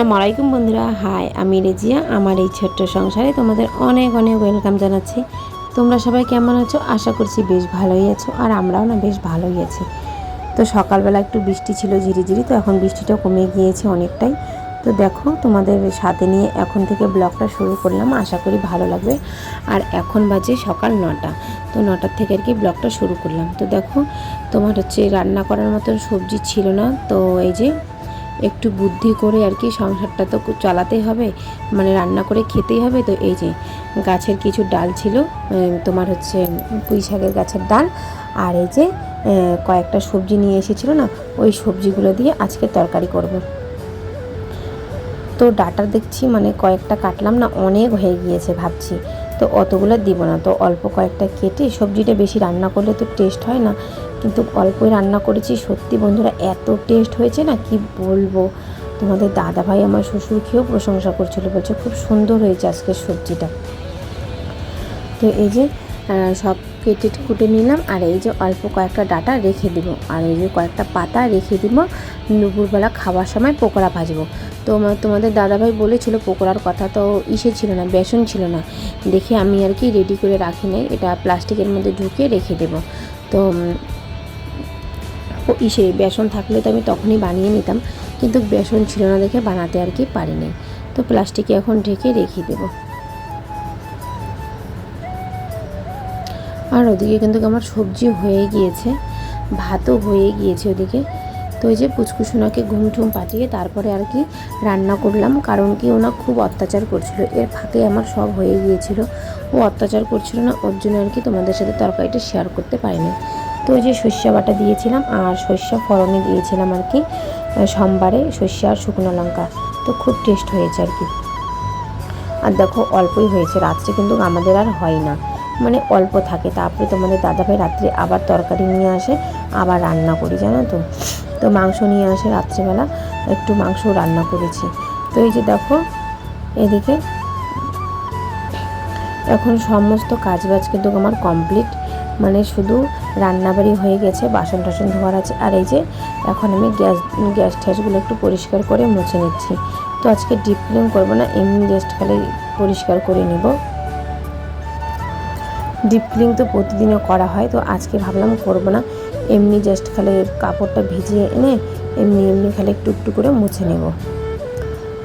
আসসালামু আলাইকুম বন্ধুরা। হাই আমি রেজিয়া। আমার এই ছোট্ট সংসারে তোমাদের অনেক অনেক ওয়েলকাম জানাচ্ছি। তোমরা সবাই কেমন আছো? আশা করছি বেশ ভালোই আছো, আর আমরাও না বেশ ভালোই আছি। তো সকালবেলা একটু বৃষ্টি ছিল ঝিরিঝিরি, তো এখন বৃষ্টিটা কমে গিয়েছে অনেকটাই। তো দেখো, তোমাদের সাথে নিয়ে এখন থেকে ব্লগটা শুরু করলাম। আশা করি ভালো লাগবে। আর এখন বাজে সকাল নটা, তো নটার থেকে আর কি ব্লগটা শুরু করলাম। তো দেখো, তোমার হচ্ছে রান্না করার মতন সবজি ছিল না। তো এই যে একটু বুদ্ধি করে আর কি সংসারটা তো চালাতেই হবে মানে রান্না করে খেতেই হবে তো এই যে গাছের কিছু ডাল ছিল তোমার হচ্ছে পুঁই শাকের গাছের ডাল, আর এই যে কয়েকটা সবজি নিয়ে এসেছিল না, ওই সবজিগুলো দিয়ে আজকে তরকারি করব। তো ডাটা দেখছি মানে কয়েকটা কাটলাম না, অনেক হয়ে গিয়েছে ভাবছি তো অতগুলো দিব না। তো অল্প কয়েকটা কেটে সবজিটা বেশি রান্না করলে তো টেস্ট হয় না। কিন্তু অল্পই রান্না করেছি। সত্যি বন্ধুরা, এত টেস্ট হয়েছে না, কি বলব? তোমাদের দাদা ভাই আমার শ্বশুর খেয়েও প্রশংসা করছিল, বলছে, খুব সুন্দর হয়েছে আজকের সবজিটা। তো এই যে সব কেটে কুটে নিলাম, আর এই যে অল্প কয়েকটা ডাটা রেখে দিব। আর এই যে কয়েকটা পাতা রেখে দিব, দুপুরবেলা খাওয়ার সময় পকোড়া ভাজবো। তো তোমাদের দাদাভাই বলেছিল, পকোড়ার কথা তো ইসে ছিল না, বেসন ছিল না। দেখে আমি আর কি রেডি করে রাখি নাই, এটা প্লাস্টিকের মধ্যে ঢুকিয়ে রেখে দেবো। তো ইসে, বেসন থাকলে তো আমি তখনই বানিয়ে নিতাম, কিন্তু বেসন ছিল না দেখে বানাতে আর কি পারিনি তো প্লাস্টিকে এখন ঢেকে রেখে দেবো। আর ওদিকে কিন্তু আমার সবজি হয়ে গিয়েছে, ভাতও হয়ে গিয়েছে ওদিকে। তো ওই যে পুচকুসোনাকে ঘুম ঠুম পাঠিয়ে তারপরে আর কি রান্না করলাম, কারণ কি ওনা খুব অত্যাচার করছিল। এর ফাঁকে আমার সব হয়ে গিয়েছিল। ও অত্যাচার করছিল না, ওর জন্য আর কি তোমাদের সাথে তরকারিটা শেয়ার করতে পারিনি। তো ওই যে সর্ষা বাটা দিয়েছিলাম আর সর্ষা ফড়নে দিয়েছিলাম আর কি সোমবারে সর্ষে আর শুকনো লঙ্কা। তো খুব টেস্ট হয়েছে আর কি। আর দেখো, অল্পই হয়েছে, রাত্রে কিন্তু আমাদের আর হয় না। মানে অল্প থাকে। তারপরে তোমাদের দাদাভাই রাত্রে আবার তরকারি নিয়ে আসে, আবার রান্না করি, জানো তো? তো মাংস নিয়ে আসে রাত্রেবেলা, একটু মাংস রান্না করেছি। তো এই যে দেখো, এদিকে এখন সমস্ত কাজবাজ কিন্তু আমার কমপ্লিট। মানে শুধু রান্নাবাড়ি হয়ে গেছে বাসন টাসন ধোয়ার আছে। আর এই যে এখন আমি গ্যাস গ্যাস ট্যাসগুলো একটু পরিষ্কার করে মুছে নিচ্ছি। তো আজকে ডিপ ক্লিন করব না, এমনি জাস্ট খালি পরিষ্কার করে নেব। ডিপ ক্লিন তো প্রতিদিনও করা হয়, তো আজকে ভাবলাম করব না। এমনি জাস্ট খালি কাপড়টা ভিজিয়ে এনে এমনি এমনি খালি একটু একটু করে মুছে নেব।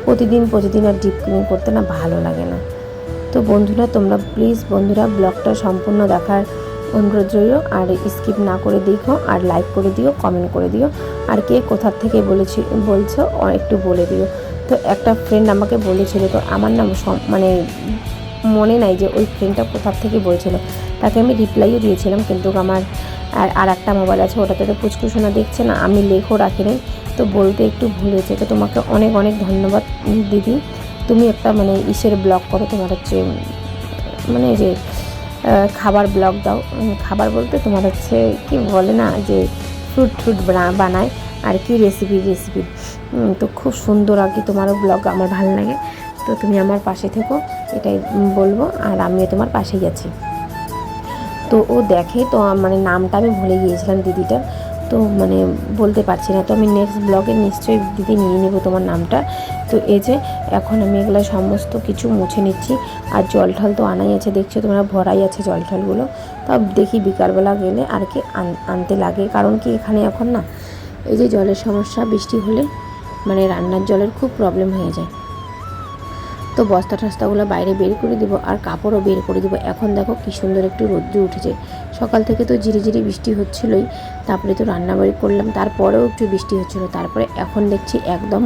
প্রতিদিন প্রতিদিন আর ডিপ ক্লিন করতে না ভালো লাগে না। তো বন্ধুরা, তোমরা প্লিজ বন্ধুরা ব্লগটা সম্পূর্ণ দেখার অনুরোধ রইল। আর স্কিপ না করে দেখো, আর লাইক করে দিও কমেন্ট করে দিও। আর কে কোথার থেকে বলেছি, বলছো একটু বলে দিও। তো একটা ফ্রেন্ড আমাকে বলেছিল, তো আমার নাম মানে মনে নাই যে ওই ফ্রেন্ডটা কোথার থেকে বলছিল। তাকে আমি রিপ্লাইও দিয়েছিলাম, কিন্তু আমার আর আর একটা মোবাইল আছে, ওটাতে তো পুচকুশোনা দেখছে না, আমি লেখও রাখিনি। তো বলতে একটু ভুল হয়েছে, তো তোমাকে অনেক অনেক ধন্যবাদ, দিদি। তুমি একটা মানে ইসের ব্লগ করো, তোমার হচ্ছে মানে যে খাবার ব্লগ দাও। খাবার বলতে তোমার হচ্ছে, কি বলে না, যে ফ্রুট ফ্রুট বানায়, আর কি রেসিপি রেসিপি তো খুব সুন্দর আর কি তোমারও ব্লগ আমার ভালো লাগে। তো তুমি আমার পাশে থেকো, এটাই বলব, আর আমিও তোমার পাশেই আছি। তো ও দেখে, তো মানে নামটা আমি ভুলে গিয়েছিলাম দিদিটার, তো মানে বলতে পারছি না। তো আমি নেক্সট ব্লগে নিশ্চয়ই দিদি নিয়ে নেব তোমার নামটা। তো এই যে, এখন আমি এগুলো সমস্ত কিছু মুছে নিচ্ছি, আর জল ঠল তো আনাই আছে, দেখছ তোমরা ভরাই আছে জল ঠলগুলো তা দেখি বিকালবেলা গেলে আর কি আন- আনতে লাগে, কারণ কি এখানে এখন না, এই যে জলের সমস্যা, বৃষ্টি হলে মানে রান্নার জলের খুব প্রবলেম হয়ে যায়। তো বস্তা টস্তাগুলো বাইরে বের করে দিব আর কাপড়ও বের করে দিব। এখন দেখো কি সুন্দর একটু রোদ্দুর উঠেছে। সকাল থেকে তো ঝিরিঝিরি বৃষ্টি হচ্ছিলোই, তারপরে তো রান্নাবাড়ি করলাম, তারপরেও একটু বৃষ্টি হচ্ছিল। তারপরে এখন দেখছি একদম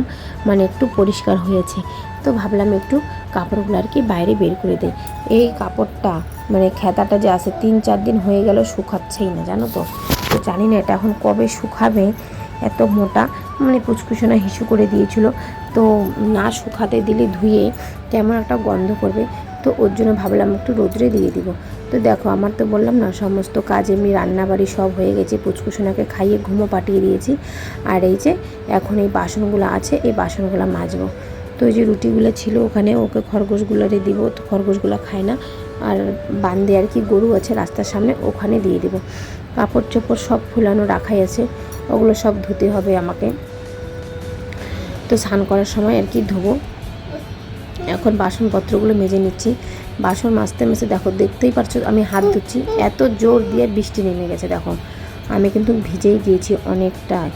মানে একটু পরিষ্কার হয়েছে। তো ভাবলাম একটু কাপড়গুলো আর কি বাইরে বের করে দেয় এই কাপড়টা মানে খেতাটা যে আছে, তিন চার দিন হয়ে গেল শুকাচ্ছেই না, জানো তো? তো জানি না এটা এখন কবে শুকাবে, এত মোটা। মানে পুচকুচোনা হিসু করে দিয়েছিল। তো না শুকাতে দিলে ধুয়ে কেমন একটা গন্ধ করবে, তো ওর জন্য ভাবলাম একটু রোদ্রে দিয়ে দিব। তো দেখো, আমার তো বললাম না, সমস্ত কাজ এমনি রান্নাবাড়ি সব হয়ে গেছে পুচকুসোনাকে খাইয়ে ঘুমো পাঠিয়ে দিয়েছি। আর এই যে এখন এই বাসনগুলো আছে, এই বাসনগুলো মাজবো। তো ওই যে রুটিগুলো ছিল ওখানে, ওকে খরগোশগুলোরে দিব, তো খরগোশগুলো খায় না। আর বান্দে আর কি গরু আছে রাস্তার সামনে, ওখানে দিয়ে দেবো। কাপড় চোপড় সব ফুলানো রাখাই আছে, ওগুলো সব ধুতে হবে আমাকে। তো স্নান করার সময় আর কি ধোবো। এখন বাসনপত্রগুলো মেজে নিচ্ছি। বাসন মাজতে মাজতে দেখো, দেখতেই পারছ আমি হাত ধুচ্ছি। এত জোর দিয়ে বৃষ্টি নেমে গেছে, দেখো। আমি কিন্তু ভিজেই গিয়েছি অনেকটাই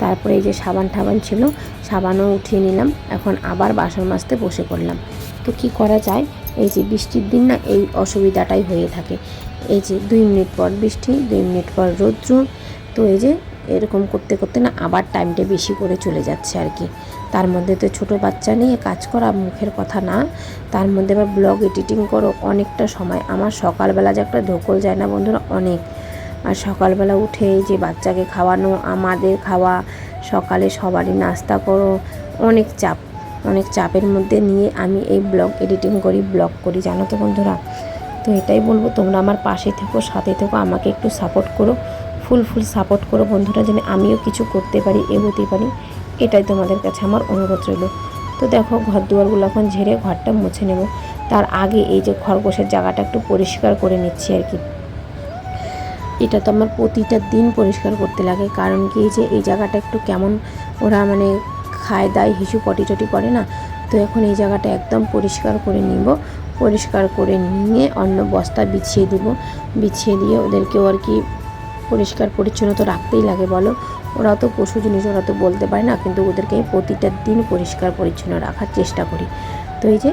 তারপরে এই যে সাবান টাবান ছিল, সাবানও উঠিয়ে নিলাম। এখন আবার বাসন মাজতে বসে পড়লাম। তো কি করা যায়? এই যে বৃষ্টির দিন না, এই অসুবিধাটাই হয়ে থাকে। এই যে দুই মিনিট পর বৃষ্টি, দুই মিনিট পর রৌদ্র। তো এই যে এরকম করতে করতে না আবার টাইমটা বেশি করে চলে যাচ্ছে আর কি। তার মধ্যে তো ছোট বাচ্চা নিয়ে কাজ করা মুখের কথা না। তার মধ্যে আবার ব্লগ এডিটিং করো অনেকটা সময়। আমার সকালবেলা যে একটা ধোকল যায় না বন্ধুরা, অনেক। আর সকালবেলা উঠে যে বাচ্চাকে খাওয়ানো, আমাদের খাওয়া, সকালে সবারই নাস্তা করো, অনেক চাপ। অনেক চাপের মধ্যে নিয়ে আমি এই ব্লগ এডিটিং করি ব্লগ করি, জানো তো বন্ধুরা? তো এটাই বলব, তোমরা আমার পাশে থেকো, সাথে থেকো, আমাকে একটু সাপোর্ট করো। ফুল ফুল সাপোর্ট করো বন্ধুরা, যেন আমিও কিছু করতে পারি, এগোতে পারি। এটাই তোমাদের কাছে আমার অনুরোধ রইল। তো দেখো, ঘর দুয়ারগুলো এখন ঝেড়ে ঘরটা মুছে নেব। তার আগে এই যে খরগোশের জায়গাটা একটু পরিষ্কার করে নিচ্ছি আর কি। এটা তো আমার প্রতিটা দিন পরিষ্কার করতে লাগে, কারণ কি যে এই জায়গাটা একটু কেমন ওরা মানে খায়, দায়, হিসু পটি টটি করে না? তো এখন এই জায়গাটা একদম পরিষ্কার করে নিব। পরিষ্কার করে নিয়ে অন্য বস্তা বিছিয়ে দিব। বিছিয়ে দিয়ে ওদেরকেও আর কি পরিষ্কার, পরিচ্ছন্ন তো রাখতেই লাগে, বলো? ওরা তো পশু জিনিস, ওরা তো বলতে পারে না, কিন্তু ওদেরকে আমি প্রতিটা দিন পরিষ্কার, পরিচ্ছন্ন রাখার চেষ্টা করি। তো এই যে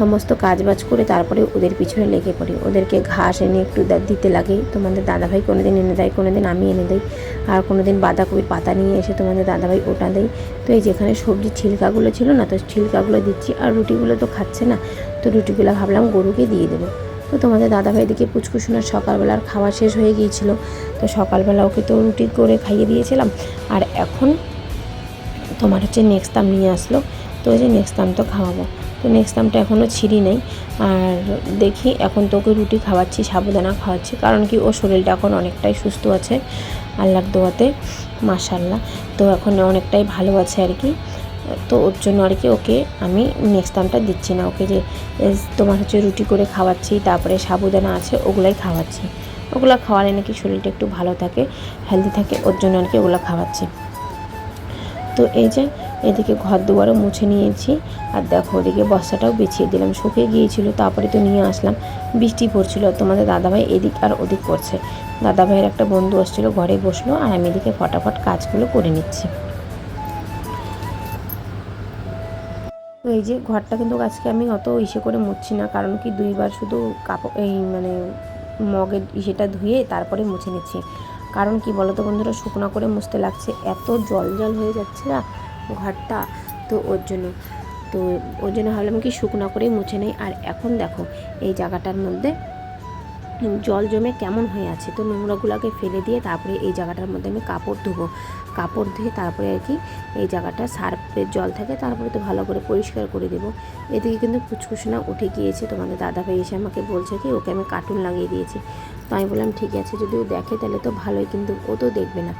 সমস্ত কাজবাজ করে তারপরে ওদের পিছনে লেগে পড়ি। ওদেরকে ঘাস এনে একটু দিতে লাগে। তোমাদের দাদাভাই কোনো দিন এনে দেয় কোনো দিন আমি এনে দিই। আর কোনো দিন বাঁধাকপির পাতা নিয়ে এসে তোমাদের দাদাভাই ওটা দেয়। তো এই যেখানে সবজি ছিলকাগুলো ছিল না, তো ছিলকাগুলো দিচ্ছি। আর রুটিগুলো তো খাচ্ছে না, তো রুটিগুলো ভাবলাম গরুকে দিয়ে দেবো। তো তোমাদের দাদাভাই দিকে পুচকুসোনার সকালবেলার খাওয়া শেষ হয়ে গিয়েছিল। তো সকালবেলা ওকে তো রুটি করে খাইয়ে দিয়েছিলাম। আর এখন তোমার হচ্ছে নেক্সট দাম নিয়ে আসলো। তো ওই যে নেক্সট দাম তো খাওয়াবো। তো নেক্সট দামটা এখনও ছিঁড়ি নেই। আর দেখি এখন তোকে রুটি খাওয়াচ্ছি, সাবুদানা খাওয়াচ্ছি। কারণ কি ওর শরীরটা এখন অনেকটাই সুস্থ আছে আল্লাহর দোয়াতে মাশাল্লাহ তো এখন অনেকটাই ভালো আছে আর কি। তো ওর জন্য আর কি ওকে আমি নেক্সট টাইমটা দিচ্ছি না। ওকে যে তোমার হচ্ছে রুটি করে খাওয়াচ্ছি, তারপরে সাবুদানা আছে, ওগুলাই খাওয়াচ্ছি। ওগুলো খাওয়ালে নাকি শরীরটা একটু ভালো থাকে হেলদি থাকে, ওর জন্য আর কি ওগুলো খাওয়াচ্ছি। তো এই যে, এদিকে ঘর দুয়ারও মুছে নিয়েছি। আর দেখো, ওদিকে বস্তাটাও বিছিয়ে দিলাম, শুকিয়ে গিয়েছিল, তারপরে তো নিয়ে আসলাম। বৃষ্টি পড়ছিল, তোমাদের দাদাভাই এদিক আর ওদিক করছে। দাদাভাইয়ের একটা বন্ধু আসছিল ঘরে বসল, আর আমি এদিকে ফটাফট কাজগুলো করে নিচ্ছি। তো এই যে ঘরটা কিন্তু আজকে আমি অত ইসে করে মুছছি না, কারণ কি দুইবার শুধু কাপড়, এই মানে মগের ইসেটা ধুয়ে তারপরে মুছে নিচ্ছি। কারণ কি বলতো বন্ধুরা, শুকনো করে মুছতে লাগছে, এত জল জল হয়ে যাচ্ছে না ঘরটা, তো ওর জন্য। তো ওর জন্য ভাবলাম কি শুকনো করেই মুছে নেই। আর এখন দেখো, এই জায়গাটার মধ্যে জল জমে কেমন হয়ে আছে, তো নোংরাগুলোকে ফেলে দিয়ে তারপরে এই জায়গাটার মধ্যে আমি কাপড় ধুবো। কাপড় ধুয়ে তারপরে আর কি এই জায়গাটা সার্ফের জল থাকে তারপরে তো ভালো করে পরিষ্কার করে দেবো। এদিকে কিন্তু কুচকুচনা উঠে গিয়েছে, তোমাদের দাদাভাই এসে আমাকে বলছে কি, ওকে আমি কার্টুন লাগিয়ে দিয়েছি। তো আমি বললাম, ঠিক আছে, যদি ও দেখে তাহলে তো ভালোই, কিন্তু ও তো দেখবে না।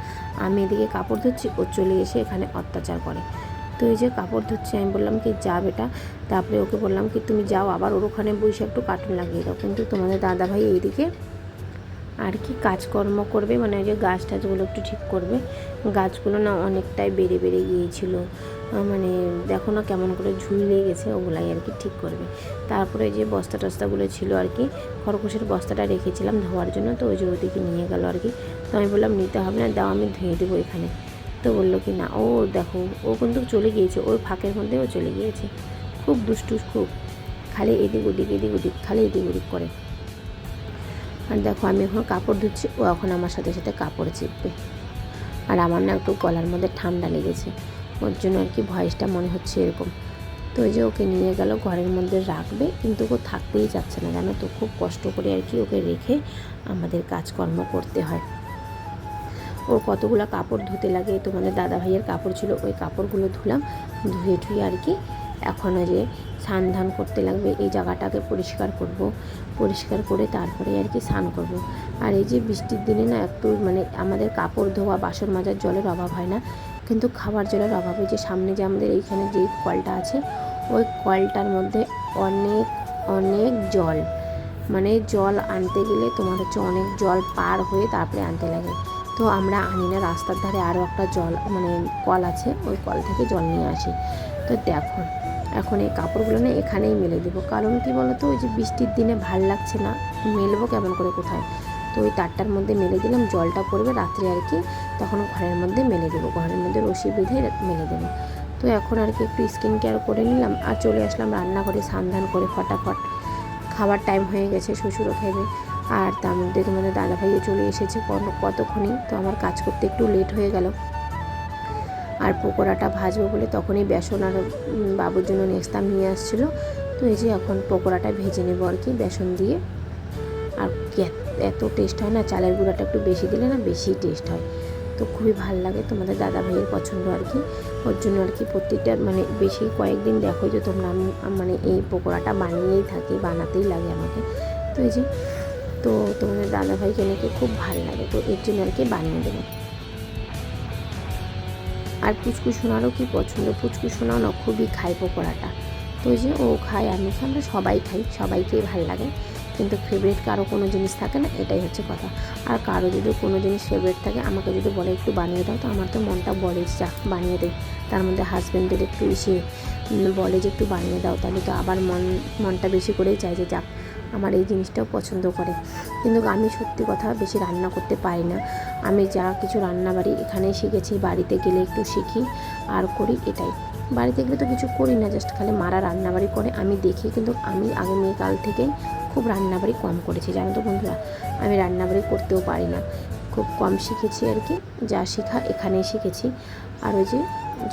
আমি এদিকে কাপড় ধুচ্ছি, ও চলে এসে এখানে অত্যাচার করে। তো এই যে কাপড় ধুচ্ছে, আমি বললাম কি, যা বেটা। তারপরে ওকে বললাম কি, তুমি যাও, আবার ওর ওখানে বসে একটু কার্টুন লাগিয়ে দাও। কিন্তু তোমাদের দাদা ভাই এইদিকে আর কি কাজকর্ম করবে মানে ওই যে গাছ টাছগুলো একটু ঠিক করবে। গাছগুলো না অনেকটাই বেড়ে বেড়ে গিয়েছিল। মানে দেখো না কেমন করে ঝুলিয়ে গেছে, ওগুলাই আর কি ঠিক করবে। তারপরে যে বস্তা টস্তাগুলো ছিল আর কি, খরগোশের বস্তাটা রেখেছিলাম ধোয়ার জন্য, তো ওই যে ওদিকে নিয়ে গেল আর কি। তো আমি বললাম, নিতে হবে না, দাও, আমি ধুয়ে দেবো এখানে। তো বলল কি, না, ও দেখো, ও কিন্তু চলে গিয়েছে, ওর ফাঁকের মধ্যে ও চলে গিয়েছে। খুব দুষ্টু খুব। খালি এদিক ওদিক এদিক ওদিক, খালি এদিক ওদিক করে। আর দেখো, আমি এখন কাপড় ধুচ্ছি, ও এখন আমার সাথে সাথে কাপড় চিপবে। আর আমার না একটু গলার মধ্যে ঠান্ডা লেগেছে। ওর জন্য আর কি ভয়েসটা মনে হচ্ছে এরকম। তো ওই যে ওকে নিয়ে গেল, ঘরের মধ্যে রাখবে, কিন্তু ও থাকতেই যাচ্ছে না, জানো তো? খুব কষ্ট করে আর কি ওকে রেখে আমাদের কাজকর্ম করতে হয়। ওর কতগুলো কাপড় ধুতে লাগে, তোমাদের দাদা ভাইয়ের কাপড় ছিল, ওই কাপড়গুলো ধুলাম, ধুয়ে ধুয়ে আর কি এখন যে স্নান ধান করতে লাগবে, এই জায়গাটাকে পরিষ্কার করব, পরিষ্কার করে তারপরে আর কি স্নান করব। আর এই যে বৃষ্টির দিনে না একটু মানে আমাদের কাপড় ধোয়া, বাসন মাজার জলের অভাব হয় না, কিন্তু খাবার জলের অভাবে যে সামনে যে আমাদের এইখানে যে কলটা আছে, ওই কলটার মধ্যে অনেক অনেক জল মানে জল আনতে গেলে তোমার হচ্ছে অনেক জল পার হয়ে তারপরে আনতে লাগে। তো আমরা আনি না রাস্তার ধারে আরও একটা জল মানে কল আছে, ওই কল থেকে জল নিয়ে আসি। তো দেখো, এখন এই কাপড়গুলো না এখানেই মেলে দেবো। কারণ কি বলতো, ওই যে বৃষ্টির দিনে ভালো লাগছে না, মেলবো কেমন করে কোথায়? তো ওই তারটার মধ্যে মেলে দিলাম, জলটা পড়বে রাত্রে আর কি, তখন ঘরের মধ্যে মেলে দেবো। ঘরের মধ্যে রশি বেঁধে মেলে দেবো। তো এখন আর কি একটু স্কিন কেয়ার করে নিলাম, আর চলে আসলাম রান্নাঘরে সান্ধান করে ফটাফট। খাবার টাইম হয়ে গেছে, শ্বশুরও খাবে আর তার মধ্যে তোমাদের দাদাভাইও চলে এসেছে কত- কতক্ষণই তো আমার কাজ করতে একটু লেট হয়ে গেল। আর পকোড়াটা ভাজবো বলে তখনই বেসন আর বাবুর জন্য নেক্সতাম নিয়ে আসছিল। তো এই যে এখন পকোড়াটা ভেজে নেব আর কি বেসন দিয়ে। আর এত টেস্ট হয় না, চালের গুঁড়াটা একটু বেশি দিলে না বেশি টেস্ট হয়। তো খুবই ভালো লাগে তোমাদের দাদা ভাইয়ের পছন্দ আর কি। ওর জন্য আর কি প্রত্যেকটা মানে বেশি কয়েকদিন দেখো যে তোমরা আমি মানে এই পকোড়াটা বানিয়েই থাকি, বানাতেই লাগে আমাকে। তো এই যে তো তোমাদের দাদা ভাইকে নাকি খুব ভালো লাগে, তো এর জন্য আর কি বানিয়ে দেবো। আর পুচকু সোনারও কি পছন্দ? পুচকু সোনাও না, খুবই খায় পকোড়াটা তো যে ও খায় আমি খাই, আমরা সবাই খাই, সবাইকেই ভালো লাগে। কিন্তু ফেভারিট কারও কোনো জিনিস থাকে না, এটাই হচ্ছে কথা। আর কারও যদি কোনো জিনিস ফেভারিট থাকে, আমাকে যদি বলে একটু বানিয়ে দাও, তো আমার তো মনটা বলে যে বানিয়ে দেয় তার মধ্যে হাজব্যান্ডের একটু এসে বলে যে, একটু বানিয়ে দাও। তাহলে তো আবার মন, মনটা বেশি করেই চায় যে, যাক আমার এই জিনিসটাও পছন্দ করে। কিন্তু আমি সত্যি কথা বেশি রান্না করতে পারি না। আমি যা কিছু রান্না বাড়ি এখানেই শিখেছি, বাড়িতে গেলে একটু শিখি আর করি এটাই। বাড়িতে গেলে তো কিছু করি না জাস্ট খালি মারা রান্নাবাড়ি করে আমি দেখি। কিন্তু আমি আগে মেয়েকাল থেকেই খুব রান্নাবাড়ি কম করেছি, জানো তো বন্ধুরা? আমি রান্নাবাড়ি করতেও পারি না। খুব কম শিখেছি আর কি, যা শেখা এখানেই শিখেছি। আর ওই যে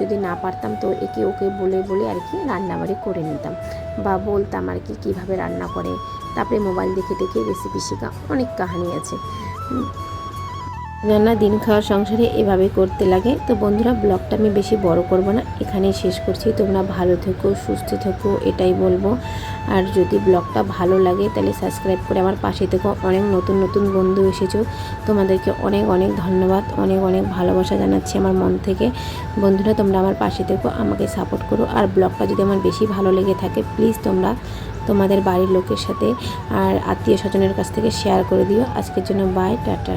যদি না পারতাম তো একে ওকে বলে বলে আর কি রান্নাবাড়ি করে নিতাম বা বলতাম আর কি কীভাবে রান্না করে। তারপরে মোবাইল দেখে দেখে রেসিপি শেখা অনেক কাহানি আছে। রান্না, দিন খাওয়ার সংসারে এভাবে করতে লাগে। তো বন্ধুরা ব্লগটা আমি বেশি বড় করব না, এখানেই শেষ করছি। তোমরা ভালো থেকো, সুস্থ থেকো, এটাই বলব। আর যদি ব্লগটা ভালো লাগে, তাহলে সাবস্ক্রাইব করে আমার পাশে থেকো। অনেক নতুন নতুন বন্ধু এসেছ। তোমাদেরকে অনেক অনেক ধন্যবাদ। অনেক অনেক ভালোবাসা জানাচ্ছি আমার মন থেকে। বন্ধুরা, তোমরা আমার পাশে থেকো, আমাকে সাপোর্ট করো। আর ব্লগটা যদি আমার বেশি ভালো লেগে থাকে প্লিজ তোমরা তোমাদের বাড়ির লোকের সাথে আর আত্মীয় স্বজনের কাছ থেকে শেয়ার করে দিও। আজকের জন্য বাই টাটা।